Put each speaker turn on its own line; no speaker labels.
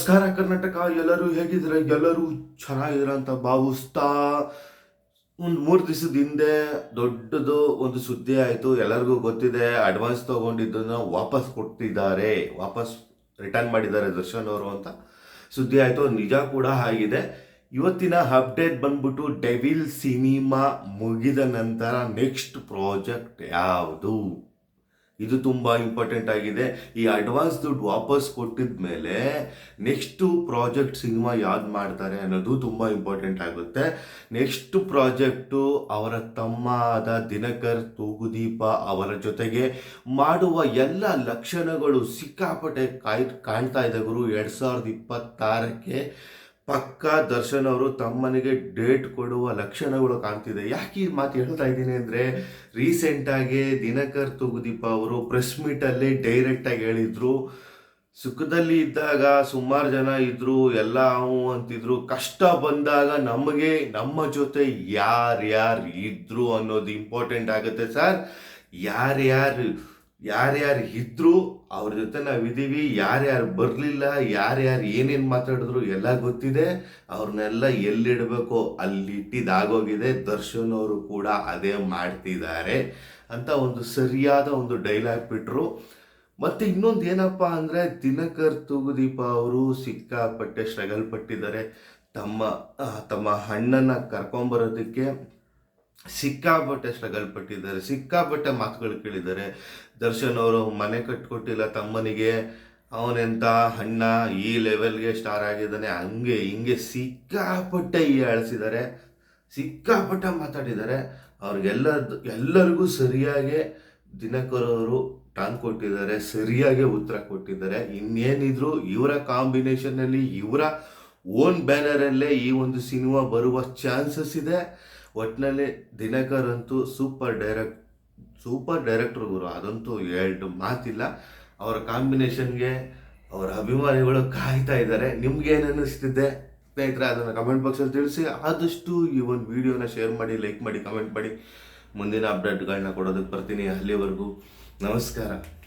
ನಮಸ್ಕಾರ ಕರ್ನಾಟಕ, ಎಲ್ಲರೂ ಹೇಗಿದ್ರೆ ಎಲ್ಲರೂ ಚೆನ್ನಾಗಿದ್ದೀರ ಅಂತ ಭಾವಿಸ್ತಾ ಒಂದು ಮೂರು ದಿವಸದ ಹಿಂದೆ ದೊಡ್ಡದು ಒಂದು ಸುದ್ದಿ ಆಯಿತು. ಎಲ್ಲರಿಗೂ ಗೊತ್ತಿದೆ ಅಡ್ವಾನ್ಸ್ ತೊಗೊಂಡಿದ್ದನ್ನು ವಾಪಸ್ ಕೊಟ್ಟಿದ್ದಾರೆ. ವಾಪಸ್ ರಿಟರ್ನ್ ಮಾಡಿದ್ದಾರೆ ದರ್ಶನ್ ಅವರು ಅಂತ ಸುದ್ದಿ ಆಯಿತು. ನಿಜ ಕೂಡ ಆಗಿದೆ. ಇವತ್ತಿನ ಅಪ್ಡೇಟ್ ಬಂದ್ಬಿಟ್ಟು ಡೆವಿಲ್ ಸಿನಿಮಾ ಮುಗಿದ ನಂತರ ನೆಕ್ಸ್ಟ್ ಪ್ರಾಜೆಕ್ಟ್ ಯಾವುದು? ಇದು ತುಂಬ ಇಂಪಾರ್ಟೆಂಟ್ ಆಗಿದೆ. ಈ ಅಡ್ವಾನ್ಸ್ ದುಡ್ಡು ವಾಪಸ್ ಕೊಟ್ಟಿದ ಮೇಲೆ ನೆಕ್ಸ್ಟು ಪ್ರಾಜೆಕ್ಟ್ ಸಿನಿಮಾ ಯಾವ್ದು ಮಾಡ್ತಾರೆ ಅನ್ನೋದು ತುಂಬ ಇಂಪಾರ್ಟೆಂಟ್ ಆಗುತ್ತೆ. ನೆಕ್ಸ್ಟ್ ಪ್ರಾಜೆಕ್ಟು ಅವರ ತಮ್ಮ ಆದ ದಿನಕರ್, ತೂಗುದೀಪ ಅವರ ಜೊತೆಗೆ ಮಾಡುವ ಎಲ್ಲ ಲಕ್ಷಣಗಳು ಸಿಕ್ಕಾಪಟ್ಟೆ ಕಾಯ್ ಕಾಣ್ತಾ ಇದೆ ಗುರು. ಎರಡು ಸಾವಿರದ ಇಪ್ಪತ್ತಾರಕ್ಕೆ ಪಕ್ಕ ದರ್ಶನ್ ಅವರು ತಮ್ಮನಿಗೆ ಡೇಟ್ ಕೊಡುವ ಲಕ್ಷಣಗಳು ಕಾಣ್ತಿದೆ. ಯಾಕೆ ಈ ಮಾತು ಹೇಳ್ತಾ ಇದ್ದೀನಿ ಅಂದರೆ ರೀಸೆಂಟಾಗಿ ದಿನಕರ್ ತೂಗುದೀಪ ಅವರು ಪ್ರೆಸ್ ಮೀಟಲ್ಲಿ ಡೈರೆಕ್ಟಾಗಿ ಹೇಳಿದರು. ಸುಖದಲ್ಲಿ ಇದ್ದಾಗ ಸುಮಾರು ಜನ ಇದ್ರು, ಎಲ್ಲ ಅಂತಿದ್ರು. ಕಷ್ಟ ಬಂದಾಗ ನಮಗೆ, ನಮ್ಮ ಜೊತೆ ಯಾರ್ಯಾರು ಇದ್ರು ಅನ್ನೋದು ಇಂಪಾರ್ಟೆಂಟ್ ಆಗುತ್ತೆ. ಸರ್, ಯಾರ್ಯಾರು ಯಾರ್ಯಾರು ಇದ್ರು ಅವ್ರ ಜೊತೆ ನಾವಿದ್ದೀವಿ ಯಾರ್ಯಾರು ಬರಲಿಲ್ಲ, ಯಾರ್ಯಾರು ಏನೇನು ಮಾತಾಡಿದ್ರು ಎಲ್ಲ ಗೊತ್ತಿದೆ. ಅವ್ರನ್ನೆಲ್ಲ ಎಲ್ಲಿಡಬೇಕು ಅಲ್ಲಿ ಇಟ್ಟಿದ್ದಾಗೋಗಿದೆ ದರ್ಶನ್ ಅವರು ಕೂಡ ಅದೇ ಮಾಡ್ತಿದ್ದಾರೆ ಅಂತ ಒಂದು ಸರಿಯಾದ ಒಂದು ಡೈಲಾಗ್ ಬಿಟ್ರು. ಮತ್ತು ಇನ್ನೊಂದು ಏನಪ್ಪ ಅಂದರೆ ದಿನಕರ್ ತೂಗುದೀಪ ಅವರು ಸಿಕ್ಕಾಪಟ್ಟೆ ಸ್ಟ್ರಗಲ್ ಪಟ್ಟಿದ್ದಾರೆ. ತಮ್ಮ ತಮ್ಮ ಹಣ್ಣನ್ನು ಕರ್ಕೊಂಬರೋದಕ್ಕೆ ಸಿಕ್ಕಾಪಟ್ಟೆ ಸ್ಟ್ರಗಲ್ ಪಟ್ಟಿದ್ದಾರೆ ಸಿಕ್ಕಾಪಟ್ಟೆ ಮಾತುಗಳು ಕೇಳಿದ್ದಾರೆ. ದರ್ಶನ್ ಅವರು ಮನೆ ಕಟ್ಕೊಟ್ಟಿಲ್ಲ, ತಮ್ಮನಿಗೆ ಅವನೆಂತ ಅಣ್ಣ ಈ ಲೆವೆಲ್ಗೆ ಸ್ಟಾರ್ ಆಗಿದ್ದಾನೆ, ಹಂಗೆ ಹಿಂಗೆ ಸಿಕ್ಕಾಪಟ್ಟೆ ಅಳಿಸಿದ್ದಾರೆ, ಸಿಕ್ಕಾಪಟ್ಟೆ ಮಾತಾಡಿದ್ದಾರೆ. ಅವ್ರಿಗೆಲ್ಲ ಎಲ್ಲರಿಗೂ ಸರಿಯಾಗಿ ದಿನಕರ್ ಅವರು ಟಾನ್ ಕೊಟ್ಟಿದ್ದಾರೆ, ಸರಿಯಾಗಿ ಉತ್ತರ ಕೊಟ್ಟಿದ್ದಾರೆ. ಇನ್ನೇನಿದ್ರು ಇವರ ಕಾಂಬಿನೇಷನಲ್ಲಿ ಇವರ ಓನ್ ಬ್ಯಾನರಲ್ಲೇ ಈ ಒಂದು ಸಿನಿಮಾ ಬರುವ ಚಾನ್ಸಸ್ ಇದೆ. ಒಟ್ಟಿನಲ್ಲಿ ದಿನಕರ್ ಅಂತೂ ಸೂಪರ್ ಡೈರೆಕ್ಟ್, ಸೂಪರ್ ಡೈರೆಕ್ಟರ್ ಗುರು. ಅದಂತೂ ಎರಡು ಮಾತಿಲ್ಲ. ಅವರ ಕಾಂಬಿನೇಷನ್ಗೆ ಅವರ ಅಭಿಮಾನಿಗಳು ಕಾಯ್ತಾ ಇದ್ದಾರೆ. ನಿಮ್ಗೆ ಏನು ಅನ್ನಿಸ್ತಿದೆ? ಸ್ನೇಹಿತರೆ, ಅದನ್ನು ಕಮೆಂಟ್ ಬಾಕ್ಸಲ್ಲಿ ತಿಳಿಸಿ. ಆದಷ್ಟು ಈ ಒಂದು ವಿಡಿಯೋನ ಶೇರ್ ಮಾಡಿ ಲೈಕ್ ಮಾಡಿ ಕಮೆಂಟ್ ಮಾಡಿ. ಮುಂದಿನ ಅಪ್ಡೇಟ್ಗಳನ್ನ ಕೊಡೋದಕ್ಕೆ ಬರ್ತೀನಿ ಅಲ್ಲಿವರೆಗೂ. ನಮಸ್ಕಾರ.